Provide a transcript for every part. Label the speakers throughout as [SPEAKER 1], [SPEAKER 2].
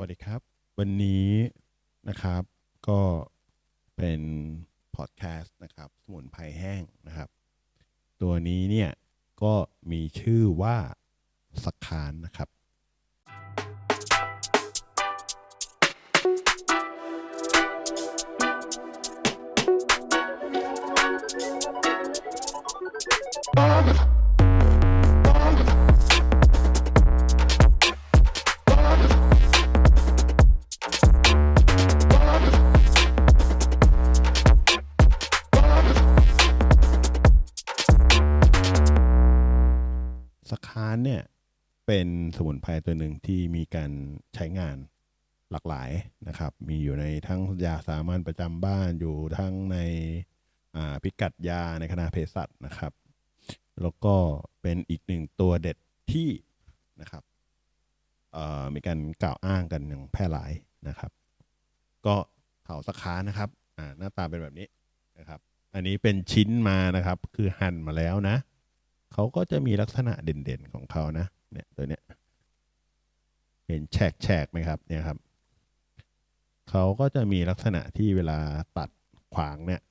[SPEAKER 1] วัสดีครับ วันนี้นะครับก็เป็นพอดแคสต์นะครับสมุนไพรแห้งนะครับ ตัวนี้เนี่ยก็มีชื่อว่าสักคานนะครับสานเนี่ยเป็นสมุนไพรตัวหนึ่งที่มีการใช้งานหลากหลายนะครับ มีอยู่ในทั้งยาสามัญประจำบ้านอยู่ทั้งในพิกัดยาในคณะเภสัชนะครับ แล้วก็เป็นอีกหนึ่งตัวเด็ดที่นะครับมีการกล่าวอ้างกันอย่างแพร่หลายนะครับ ก็เถาสคานะครับหน้าตาเป็นแบบนี้นะครับ อันนี้เป็นชิ้นมานะครับ คือหั่นมาแล้วนะ เขาก็จะมีลักษณะเด่นๆของเขานะเนี่ยตัวเนี้ยเห็นแฉกแฉกไหมครับเนี่ยครับเขาก็จะมีลักษณะที่เวลาตัดขวางเนี่ย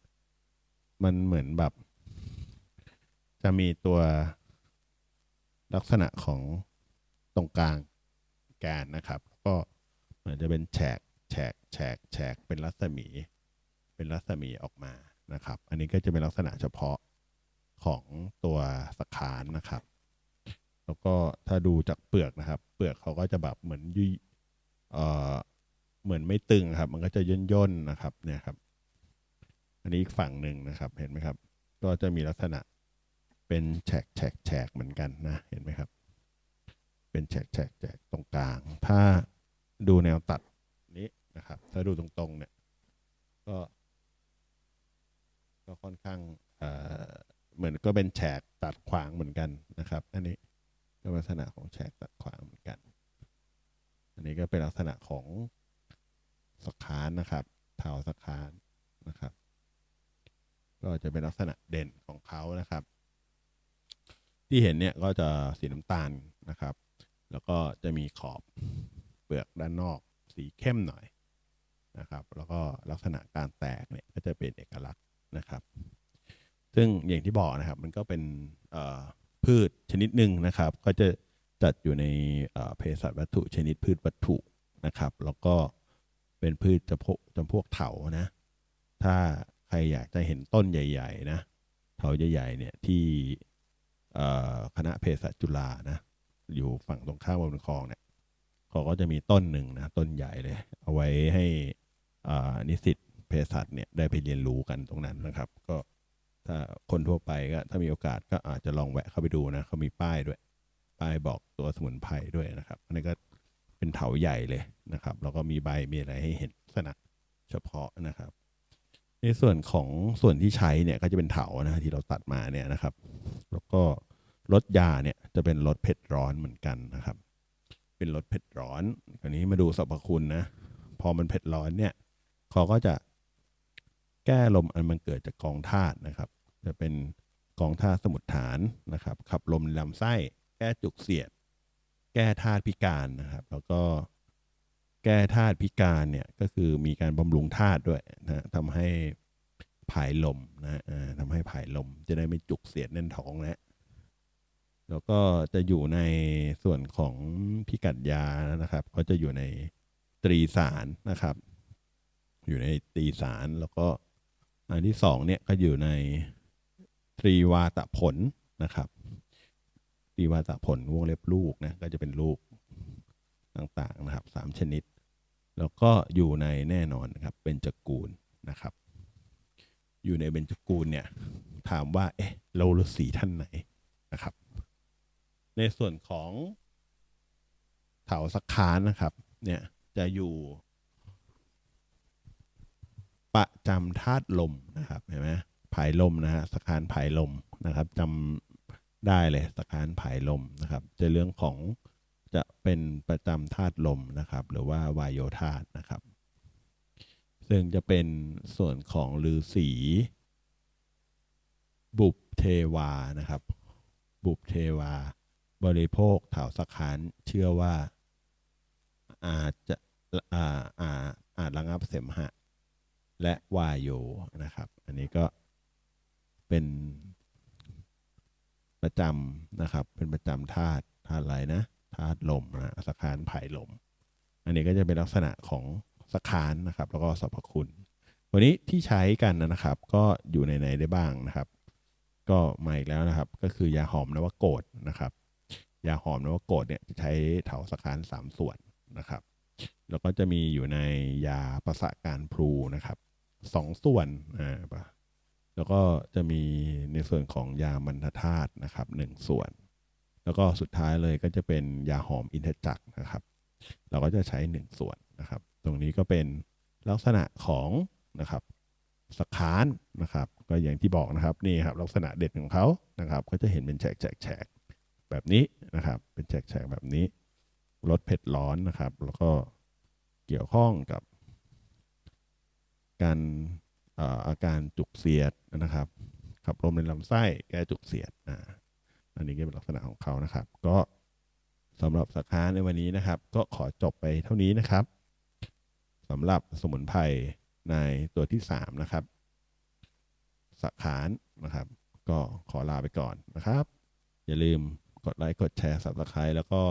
[SPEAKER 1] มันเหมือนแบบ จะมีตัวลักษณะของตรงกลางแกนนะครับ ก็เหมือนจะเป็นแฉกแฉกแฉกแฉกเป็นรัศมี เป็นรัศมีออกมานะครับ อันนี้ก็จะเป็นลักษณะเฉพาะ ของตัวสคานนะครับ แล้วก็ถ้าดูจากเปลือกนะครับ เปลือกเขาก็จะแบบเหมือนยุยเอ่อเหมือนไม่ตึงครับ มันก็จะย่นย่นๆนะครับ เนี่ยครับ อันนี้อีกฝั่งหนึ่งนะครับ เห็นไหมครับ ก็จะมีลักษณะเป็นแฉกแฉกแฉกเหมือนกันนะ เห็นไหมครับ เป็นแฉกแฉกแฉกตรงกลาง ถ้าดูแนวตัดนี้นะครับ ถ้าดูตรงๆเนี่ย ก็ ก็ค่อนข้างเอ่อ เหมือนก็เป็นแฉกตัดขวางเหมือนกันนะครับ อันนี้ก็ลักษณะของแฉกตัดขวางเหมือนกัน อันนี้ก็เป็นลักษณะของสักคานนะครับเท้าสักคานนะครับ ก็จะเป็นลักษณะเด่นของเขานะครับ ที่เห็นเนี่ยก็จะสีน้ำตาลนะครับ แล้วก็จะมีขอบเปลือกด้านนอกสีเข้มหน่อยนะครับ แล้วก็ลักษณะการแตกเนี่ยก็จะเป็นเอกลักษณ์ อย่างที่บอกนะครับ มันก็เป็นพืชชนิดหนึ่งนะครับ ก็จะจัดอยู่ในเภสัชวัตถุชนิดพืชวัตถุนะครับ แล้วก็เป็นพืชจำพวกจำพวกเถานะ ถ้าใครอยากจะเห็นต้นใหญ่ ๆ นะเถาใหญ่ๆเนี่ยที่คณะเภสัชจุฬานะ อยู่ฝั่งตรงข้ามบนคลองเนี่ยเขาก็จะมีต้นหนึ่งนะต้นใหญ่เลย เอาไว้ให้นิสิตเภสัชเนี่ยได้ไปเรียนรู้กันตรงนั้นนะครับ ก็ ถ้าคนทั่วไปก็ถ้ามีโอกาสก็อาจจะลองแวะเข้าไปดูนะเขามีป้ายด้วย ป้ายบอกตัวสมุนไพรด้วยนะครับอันนี้ก็เป็นเถาใหญ่เลยนะครับแล้วก็มีใบมีอะไรให้เห็นลักษณะเฉพาะนะครับ ในส่วนของส่วนที่ใช้เนี่ยก็จะเป็นเถานะที่เราตัดมาเนี่ยนะครับ แล้วก็รสยาเนี่ยจะเป็นรสเผ็ดร้อนเหมือนกันนะครับ เป็นรสเผ็ดร้อนคราวนี้มาดูสรรพคุณนะพอมันเผ็ดร้อนเนี่ยเขาก็จะแก้ลมอันมันเกิดจากกองธาตุนะครับ จะเป็นกองธาสมุทฐานนะครับ ขับลมในลำไส้ แก้จุกเสียด แก้ธาตุพิการนะครับ แล้วก็แก้ธาตุพิการเนี่ยก็คือมีการบำรุงธาตุด้วยนะทำให้ผายลมนะทำให้ผายลมจะได้ไม่จุกเสียดแน่นท้องนะแล้วก็จะอยู่ในส่วนของพิกัดยานะครับ ก็จะอยู่ในตรีสารนะครับ อยู่ในตรีสารแล้วก็อันที่สองเนี่ยก็อยู่ใน ตรีวาตผลนะครับตรีวาตผลวงเล็บลูกนะก็จะเป็นลูกต่างๆนะครับสามชนิด แล้วก็อยู่ในแน่นอนนะครับเป็นจกูลนะครับ อยู่ในเบญจกูลเนี่ยถามว่าเอ๊ะเราฤาษีท่านไหนนะครับ ในส่วนของเถาสักคานนะครับเนี่ยจะอยู่ประจำธาตุลมนะครับเห็นไหม ผายลมนะฮะสกคานผายลมนะครับจำได้เลยสกคานผายลมนะครับจะเรื่องของจะเป็นประจำธาตุลมนะครับ หรือว่าวายโยธาตุนะครับ ซึ่งจะเป็นส่วนของฤาษีบุพเทวานะครับ บุพเทวา บริโภคถาวสกคานเชื่อว่าอาจจะอ่าอ่าอาจระงับเสมหะ และวายโยนะครับ อันนี้ก็ เป็นประจำนะครับ เป็นประจำธาตุธาตุอะไรนะธาตุลมนะสคานไผ่ลม อันนี้ก็จะเป็นลักษณะของสคานนะครับ แล้วก็สรรพคุณ วันนี้ที่ใช้กันนะครับ ก็อยู่ในไหนได้บ้างนะครับ ก็มาอีกแล้วนะครับ ก็คือยาหอมนวโกดนะครับ ยาหอมนวโกดเนี่ยจะใช้เถาสคานสามส่วนนะครับ แล้วก็จะมีอยู่ในยาประสาการพลูนะครับสองส่วนอ่า แล้วก็จะมีในส่วนของยามันทธาตุนะครับหนึ่งส่วน แล้วก็สุดท้ายเลยก็จะเป็นยาหอมอินทจักรนะครับ เราก็จะใช้หนึ่งส่วนนะครับ ตรงนี้ก็เป็นลักษณะของนะครับสคานนะครับ ก็อย่างที่บอกนะครับนี่ครับลักษณะเด่นของเขานะครับ ก็จะเห็นเป็นแฉกแฉกแฉกแบบนี้นะครับ เป็นแฉกแฉกแบบนี้ลดเผ็ดร้อนนะครับ แล้วก็เกี่ยวข้องกับ การ อาการจุกเสียดนะครับ ขับลมในลำไส้แก้จุกเสียดอ่าอันนี้ก็เป็นลักษณะของเขานะครับ ก็สำหรับสาขาในวันนี้นะครับ ก็ขอจบไปเท่านี้นะครับสำหรับสมุนไพรในตัวที่ 3 นะครับสักขานนะครับ ก็ขอลาไปก่อนนะครับ อย่าลืมกดไลค์กดแชร์สับสไครต์แล้วก็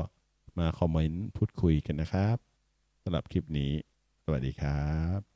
[SPEAKER 1] มาคอมเมนต์พูดคุยกันนะครับสำหรับคลิปนี้ สวัสดีครับ